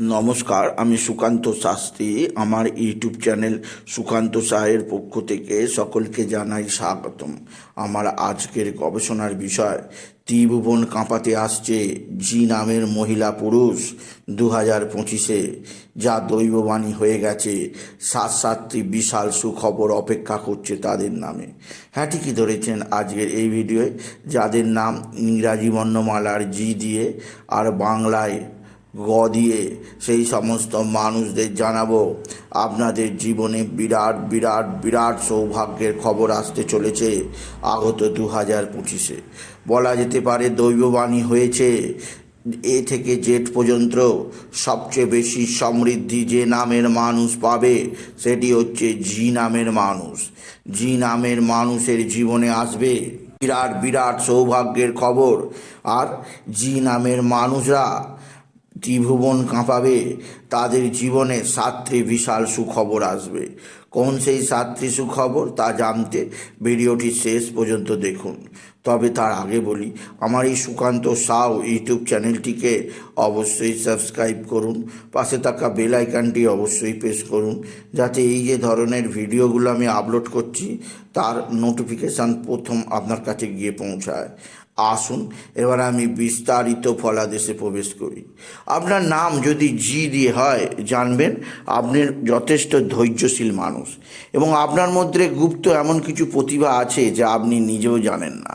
নমস্কার, আমি সুকান্ত শাস্ত্রী। আমার ইউটিউব চ্যানেল সুকান্ত সাহের পক্ষ থেকে সকলকে জানাই স্বাগতম। আমার আজকের গবেষণার বিষয়, ত্রিভুবন কাঁপাতে আসছে জি নামের মহিলা পুরুষ দু হাজার পঁচিশে, যা দৈববাণী হয়ে গেছে। সাত সাতটি বিশাল সুখবর অপেক্ষা করছে তাদের নামে। হ্যাঁ ঠিকই ধরেছেন আজকের এই ভিডিওয়ে? যাদের নাম ইংরাজি বর্ণমালার জি দিয়ে আর বাংলায় গ দিয়ে সেই সমস্ত মানুষদের জানাব। আপনাদের জীবনে বিরাট বিরাট বিরাট সৌভাগ্যের খবর আসতে চলেছে আগত দু হাজার পঁচিশে। বলা যেতে পারে দৈববাণী হয়েছে, এ থেকে জেট পর্যন্ত সবচেয়ে বেশি সমৃদ্ধি যে নামের মানুষ পাবে সেটি হচ্ছে জি নামের মানুষ। জি নামের মানুষের জীবনে আসবে বিরাট বিরাট সৌভাগ্যের খবর। আর জি নামের মানুষরা ত্রিভুবন কাঁপাবে, তাদের জীবনে সাতটি বিশাল সুখবর আসবে। কোন সেই সাতটি সুখবর তা জানতে ভিডিওটি শেষ পর্যন্ত দেখুন। তবে তার আগে বলি, আমার এই সুকান্ত সাউ ইউটিউব চ্যানেলটিকে অবশ্যই সাবস্ক্রাইব করুন, পাশে থাকা বেল আইকনটি অবশ্যই প্রেস করুন, যাতে এই যে ধরনের ভিডিওগুলো আমি আপলোড করছি, তার নোটিফিকেশান প্রথম আপনার কাছে গিয়ে পৌঁছায়। আসুন, এবার আমি বিস্তারিত ফলাদেশে প্রবেশ করি। আপনার নাম যদি জি দিয়ে হয়, জানবেন আপনি যথেষ্ট ধৈর্যশীল মানুষ এবং আপনার মধ্যে গুপ্ত এমন কিছু প্রতিভা আছে যা আপনি নিজেও জানেন না।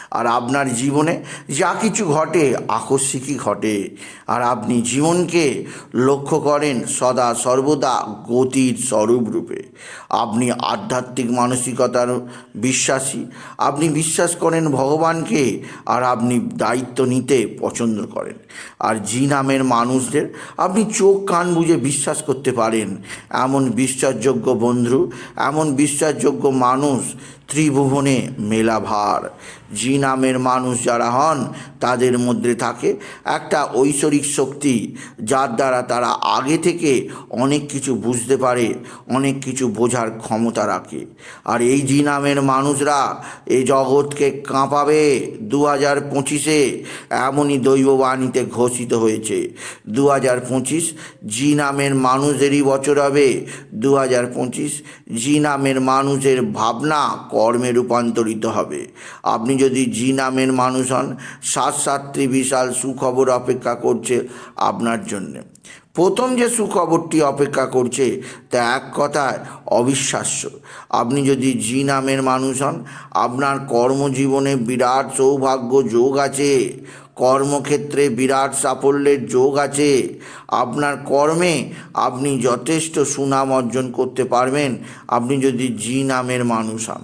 আর আপনার জীবনে যা কিছু ঘটে, আকস্মিকই ঘটে। আর আপনি জীবনকে লক্ষ্য করেন সদা সর্বদা গতির স্বরূপ রূপে। আপনি আধ্যাত্মিক মানসিকতার বিশ্বাসী। আপনি বিশ্বাস করেন ভগবানকে আর আপনি দায়িত্ব নিতে পছন্দ করেন। আর জি নামের মানুষদের আপনি চোখ কান বুঝে বিশ্বাস করতে পারেন। এমন বিশ্বাসযোগ্য বন্ধু, এমন বিশ্বাসযোগ্য মানুষ ত্রিভুবনে মেলাভার। জি নামের মানুষ যারা হন, তাদের মধ্যে থাকে একটা ঐশ্বরিক শক্তি, যার দ্বারা তারা আগে থেকে অনেক কিছু বুঝতে পারে, অনেক কিছু বোঝার ক্ষমতা রাখে। আর এই জি নামের মানুষরা এই জগৎকে কাঁপাবে দু হাজার পঁচিশে, এমনই দৈববাণীতে ঘোষিত হয়েছে। দু হাজার পঁচিশ জি নামের মানুষেরই বছর হবে। দু হাজার পঁচিশ জি নামের মানুষের ভাবনা কর্মে রূপান্তরিত হবে। আপনি যদি জি নামের মানুষ হন। সাত সাতটি বিশাল সুখবর অপেক্ষা করছে আপনার জন্যে। প্রথম যে সুখবরটি অপেক্ষা করছে, তা এক কথায় অবিশ্বাস্য। আপনি যদি জি নামের মানুষ হন, আপনার কর্মজীবনে বিরাট সৌভাগ্য যোগ আছে। কর্মক্ষেত্রে বিরাট সাফল্যের যোগ আছে। আপনার কর্মে আপনি যথেষ্ট সুনাম অর্জন করতে পারবেন। আপনি যদি জি নামের মানুষ হন,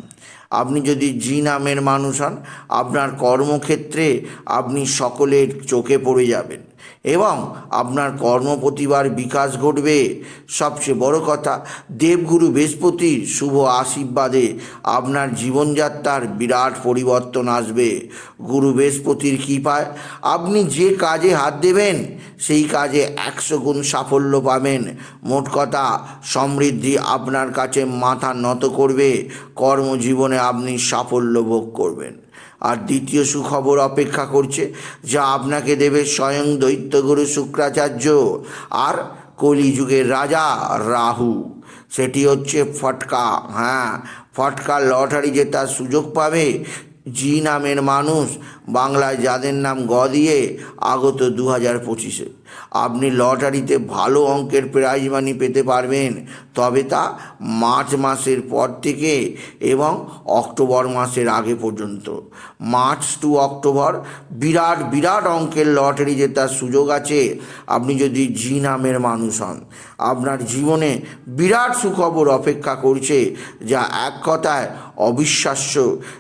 আপনি যদি জি নামের মানুষ হন, আপনার কর্মক্ষেত্রে আপনি সকলের চোখে পড়ে যাবেন এবং আপনার কর্মপ্রতিভার বিকাশ ঘটবে। সবচেয়ে বড় কথা, দেবগুরু বৃহস্পতির শুভ আশীর্বাদে আপনার জীবনযাত্রার বিরাট পরিবর্তন আসবে। গুরু বৃহস্পতির কৃপায় আপনি যে কাজে হাত দেবেন, সেই কাজে একশো গুণ সাফল্য পাবেন। মোট কথা, সমৃদ্ধি আপনার কাছে মাথা নত করবে, কর্মজীবনে আপনি সাফল্য ভোগ করবেন। আর দ্বিতীয় সুখবর অপেক্ষা করছে, যা আপনাকে দেবে স্বয়ং দৈত্যগুরু শুক্রাচার্য আর কলিযুগের রাজা রাহু। সেটি হচ্ছে ফটকা হ্যাঁ ফটকা লটারি জেতার সুযোগ পাবে। জি নামের মানুষ বাংলায় যাদের নাম গ দিয়ে আগত দু হাজার পঁচিশে। আপনি লটারিতে ভালো অঙ্কের প্রাইজ মানি পেতে পারবেন, তবে তা মার্চ মাসের পর থেকে এবং অক্টোবর মাসের আগে পর্যন্ত। মার্চ টু অক্টোবর বিরাট বিরাট অঙ্কের লটারি জেতার সুযোগ আছে। আপনি যদি জি নামের মানুষ হন, আপনার জীবনে বিরাট সুখবর অপেক্ষা করছে, যা এক কথায় অবিশ্বাস্য,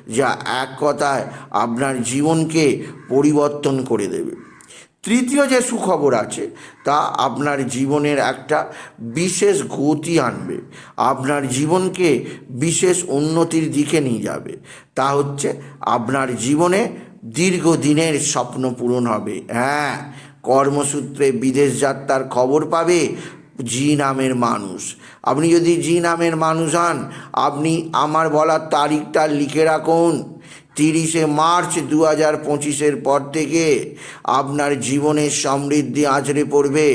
যা এক কথায় আপনার জীবনকে পরিবর্তন করে দেবে। তৃতীয় যে সুখবর আছে, তা আপনার জীবনের একটা বিশেষ গতি আনবে। আপনার জীবনকে বিশেষ উন্নতির দিকে নিয়ে যাবে। তা হচ্ছে, আপনার জীবনে দীর্ঘদিনের স্বপ্ন পূরণ হবে। হ্যাঁ কর্মসূত্রে বিদেশ যাত্রার খবর পাবে জি নামের মানুষ। আপনি যদি জি নামের মানুষ হন, আপনি আমার বলার তারিখটা লিখে রাখুন। তিরিশে মার্চ দু হাজার পঁচিশের পর থেকে আপনার জীবনের সমৃদ্ধি আঁচড়ে পড়বে।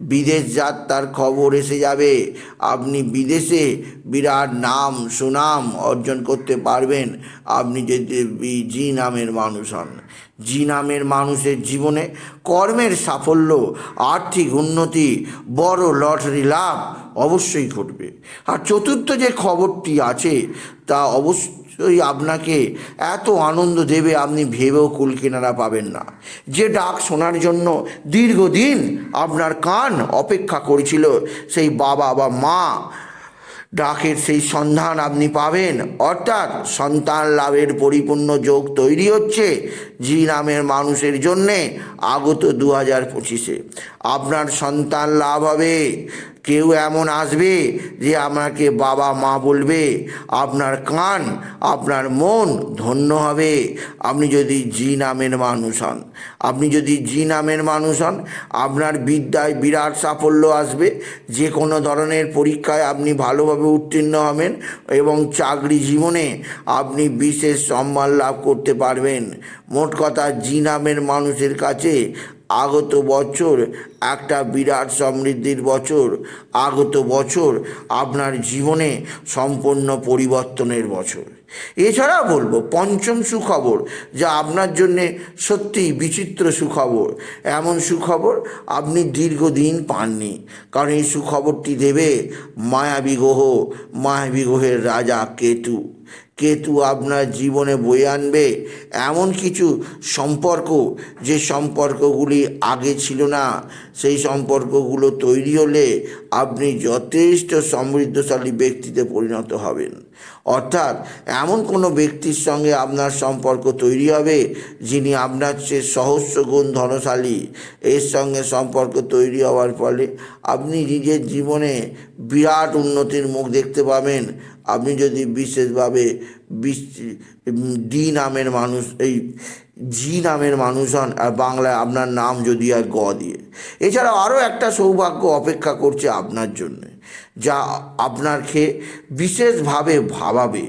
বিদেশ যাত্রার খবর এসে যাবে। আপনি বিদেশে বিরাট নাম, সুনাম অর্জন করতে পারবেন। আপনি যদি জি নামের মানুষ হন। জি নামের মানুষের জীবনে কর্মের সাফল্য, আর্থিক উন্নতি, বড় লটারি লাভ অবশ্যই ঘটবে। আর চতুর্থ যে খবরটি আছে, তা অবশ্যই আপনাকে এত আনন্দ দেবে আপনি ভেবেও কুল কিনারা পাবেন না। যে ডাক শোনার জন্য দীর্ঘদিন আপনার কান অপেক্ষা করেছিল, সেই বাবা বা মা ডাকের সেই সন্ধান আপনি পাবেন। অর্থাৎ সন্তান লাভের পরিপূর্ণ যোগ তৈরি হচ্ছে জি নামের মানুষের জন্যে আগত দু হাজার পঁচিশে। আপনার সন্তান লাভ হবে। কেউ এমন আসবে যে আপনাকে বাবা মা বলবে, আপনার কান, আপনার মন ধন্য হবে। আপনি যদি জি নামের মানুষ হন, আপনি যদি জি নামের মানুষ হন, আপনার বিদ্যায় বিরাট সাফল্য আসবে। যে কোনো ধরনের পরীক্ষায় আপনি ভালোভাবে উত্তীর্ণ হবেন এবং চাকরি জীবনে আপনি বিশেষ সম্মান লাভ করতে পারবেন। মোট কথা, জি নামের মানুষের কাছে আগত বছর একটা বিরাট সমৃদ্ধির বছর, আগত বছর আপনার জীবনে সম্পূর্ণ পরিবর্তনের বছর। এছাড়া বলব, পঞ্চম সুখবর, যা আপনার জন্যে সত্যিই বিচিত্র সুখবর। এমন সুখবর আপনি দীর্ঘদিন পাননি, কারণ এই সুখবরটি দেবে মায়াবী গ্রহ মায়াবী গ্রহের রাজা কেতু। কেতু আপনার জীবনে বয়ে আনবে। এমন কিছু সম্পর্ক যে সম্পর্কগুলি আগে ছিল না, সেই সম্পর্কগুলো তৈরি হলে আপনি যথেষ্ট সমৃদ্ধশালী ব্যক্তিতে পরিণত হবেন। অর্থাৎ এমন কোনো ব্যক্তির সঙ্গে আপনার সম্পর্ক তৈরি হবে যিনি আপনার চেয়ে সহস্র গুণ ধনশালী। এর সঙ্গে সম্পর্ক তৈরি হওয়ার ফলে আপনি নিজের জীবনে বিরাট উন্নতির মুখ দেখতে পাবেন। আপনি যদি বিশেষভাবে বিশ- ডি নামের মানুষ, এই জি নামের মানুষ হন, আর বাংলায় আপনার নাম যদি আর গ দিয়ে। এছাড়াও আরও একটা সৌভাগ্য অপেক্ষা করছে আপনার জন্য। যা আপনাকে বিশেষভাবে ভাবাবে।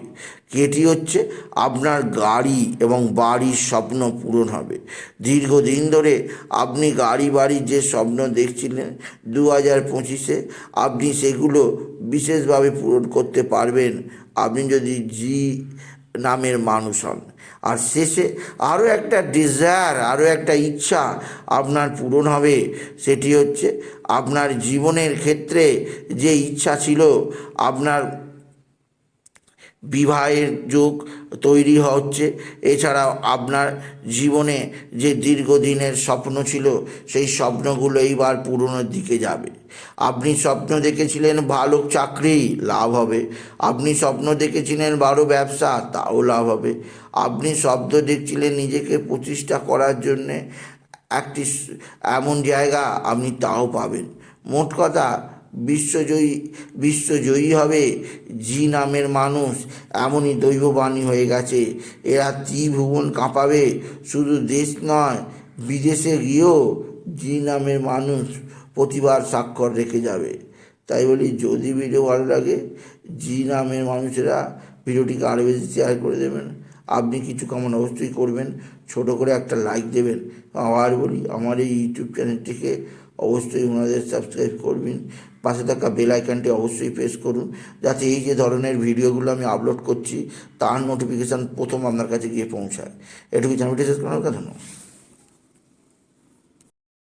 কেটি হচ্ছে আপনার গাড়ি এবং বাড়ির স্বপ্ন পূরণ হবে। দীর্ঘদিন ধরে আপনি গাড়ি বাড়ির যে স্বপ্ন দেখছিলেন দু হাজার পঁচিশে, আপনি সেগুলো বিশেষভাবে পূরণ করতে পারবেন। আপনি যদি জি নামের মানুষ হন। আর শেষে আরও একটা ডিজায়ার আরও একটা ইচ্ছা আপনার পূরণ হবে, সেটি হচ্ছে আপনার জীবনের ক্ষেত্রে যে ইচ্ছা ছিল, আপনার বিবাহের যুগ তৈরি হচ্ছে। এছাড়াও আপনার জীবনে যে দীর্ঘদিনের স্বপ্ন ছিল, সেই স্বপ্নগুলো এইবার পূরণের দিকে যাবে। আপনি স্বপ্ন দেখেছিলেন, ভালো চাকরি, লাভ হবে। আপনি স্বপ্ন দেখেছিলেন, ভালো ব্যবসা, তাও লাভ হবে। আপনি স্বপ্ন দেখছিলেন নিজেকে প্রতিষ্ঠা করার জন্যে একটি এমন জায়গা আপনি তাও পাবেন। মোট কথা বিশ্বজয়ী বিশ্বজয়ী হবে জি নামের মানুষ। এমনই দৈববাণী হয়ে গেছে। এরা ত্রিভুবন কাঁপাবে। শুধু দেশ নয়, বিদেশে গিয়েও জি নামের মানুষ প্রতিবার স্বাক্ষর রেখে যাবে। তাই বলি, যদি ভিডিও ভালো লাগে, জি নামের মানুষেরা ভিডিওটিকে আরও বেশি শেয়ার করে দেবেন। আপনি কিছু কামনা অবশ্যই করবেন। ছোট করে একটা লাইক দেবেন। আবার বলি, আমার এই ইউটিউব চ্যানেলটিকে অবশ্যই ওনাদের সাবস্ক্রাইব করবেন। পাশে থাকা বেল আইকনটি অবশ্যই প্রেস করুন। যাতে এই যে ধরনের ভিডিওগুলো আমি আপলোড করছি, তার নোটিফিকেশান প্রথম আপনার কাছে গিয়ে পৌঁছায়। এটুকু জানি শেষ করার কথা নয়